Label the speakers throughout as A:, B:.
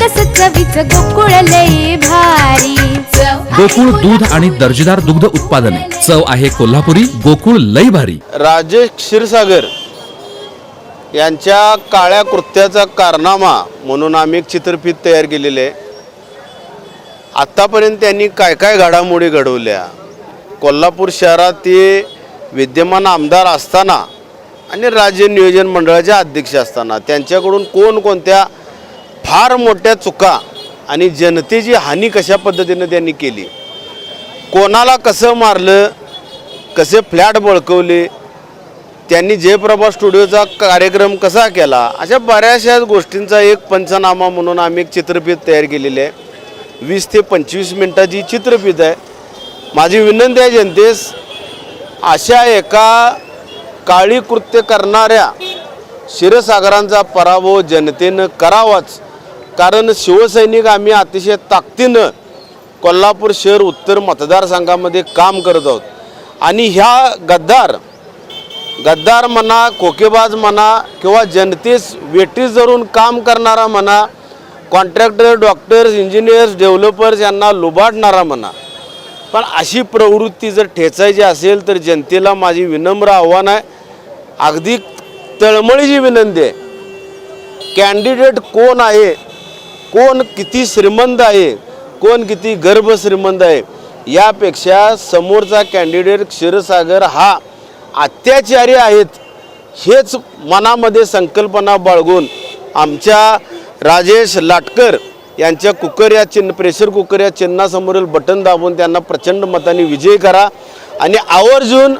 A: कस चवीच गोकुळ लई भारी.
B: गोकुळ दूध आणि दर्जेदार दुग्ध उत्पादने. चव आहे कोल्हापुरी गोकुळ लई भारी.
C: राजेश क्षीरसागर यांच्या काळ्या कृत्याचा कारनामा म्हणून आम्ही एक चित्रफित तयार केलेली आहे. आत्तापर्यंत त्यांनी काय काय घडामोडी घडवल्या? कोल्हापूर शहरात ते विद्यमान आमदार असताना आणि राज्य नियोजन मंडळाचे अध्यक्ष असताना त्यांच्याकडून कोणकोणत्या फार मोठ्या चुका आणि जनतेची हानी कशा पद्धतीनं त्यांनी केली? कोणाला कसं मारलं? कसे फ्लॅट बळकवले? त्यांनी जयप्रभा स्टुडिओचा कार्यक्रम कसा केला? अशा बऱ्याचशा गोष्टींचा एक पंचनामा म्हणून आम्ही एक चित्रपीठ तयार केलेली आहे. वीस ते पंचवीस मिनटाची चित्रपीठ आहे. माझी विनंती आहे जनतेस अशा एका काळी कृत्य करणाऱ्या क्षीरसागरांचा पराभव जनतेनं करावाच. कारण शिवसैनिक आम्ही अतिशय ताकदीनं कोल्हापूर शहर उत्तर मतदारसंघामध्ये काम करत आहोत. आणि ह्या गद्दार गद्दार म्हणा खोकेबाज म्हणा किंवा जनतेस वेटीस धरून काम करणारा म्हणा कॉन्ट्रॅक्टर डॉक्टर्स इंजिनियर्स डेव्हलपर्स यांना लुबाडणारा म्हणा पण अशी प्रवृत्ती जर ठेचायची असेल तर जनतेला माझी विनम्र आव्हान आहे. अगदी तळमळीची विनंती आहे. कॅन्डिडेट कोण आहे कोण किती श्रीमंत आहे कोण किती गर्भ श्रीमंत आहे यापेक्षा समोरचा कॅन्डिडेट क्षीरसागर हा अत्याचारी आहेत हेच मनामध्ये संकल्पना बाळगून आमच्या राजेश लाटकर यांच्या कुकर या चिन्ह प्रेशर कुकर या चिन्हासमोरील बटन दाबून त्यांना प्रचंड मताने विजय करा. आणि आवर्जून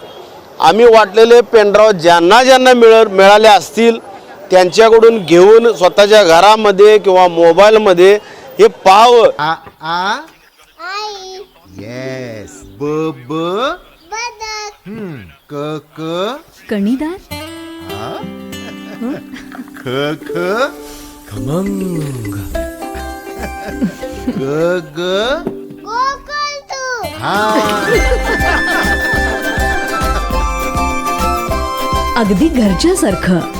C: आम्ही वाटलेले पेनड्रॉव ज्यांना ज्यांना मिळ मिळाले असतील त्यांच्याकडून घेऊन स्वतःच्या घरामध्ये किंवा मोबाईलमध्ये हे पाहावं
D: आ आ? येस ब ब? हम्म, क क?
A: कणीदार?
D: ख ख? खमंग. ग ग? हा.
E: अगदी घरच्यासारखं.